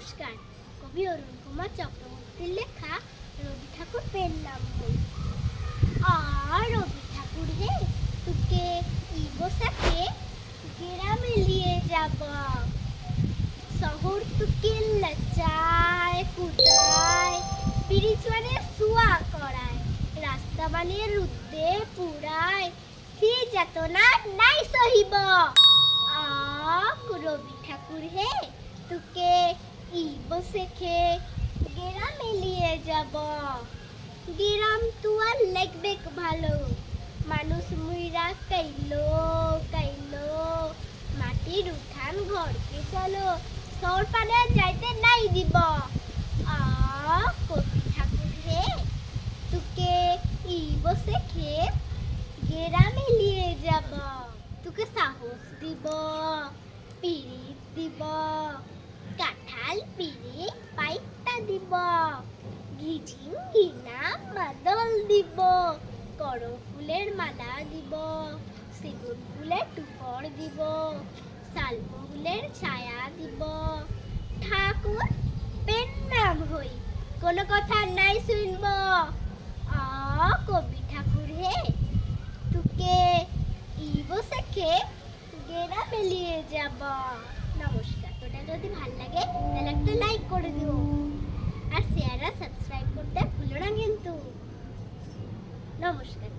নমস্কার। কবি অরুণ কুমার চক্রবর্তীর লেখা রবি ঠাকুর পেন নাম বই। আর রবি ঠাকুর হে তোকে ইবসাকে গ্রামে নিয়ে যাব। শহর তোকে লচায় কুদায় ব্রিজ মানে করায়, রাস্তা বানিয়ে রুদ্দে পুরায় সে যাতনা নাই সহিব। আক রবি ঠাকুর হে তোকে ইব শেখে গ্রামে নিয়ে যাব। গ্রাম তুয়ার লাগবে ভালো। মানুষ মুইরা কাইলো কাইলো। মাটির উঠান ঘরকে চলো সর পানে যাইতে নাই দিব। আ, কবি ঠাকুর হে তোকে ইব শেখে গ্রামে নিয়ে যাব। তোকে সাহস দিব, পিরিত দিব। কাঁঠাল পিড়ে পাইতা দিব। ঘিঝিম ঘিনা মাদল দিব। করম ফুলের মালা দিব। সেগুন ফুলের টুকর দিব। শাল ফুলের ছায়া দিব। ঠাকুর, পেন নাম হই, কোনো কথা নাই শুনব। আ, কবি ঠাকুর হে, তোকে ইবো শেখে গেরা বেলিয়ে যাব। যদি ভালো লাগে, তাহলে একটা লাইক করে দিও। আর শেয়ার আর সাবস্ক্রাইব করতে ভুলো না কিন্তু। নমস্কার।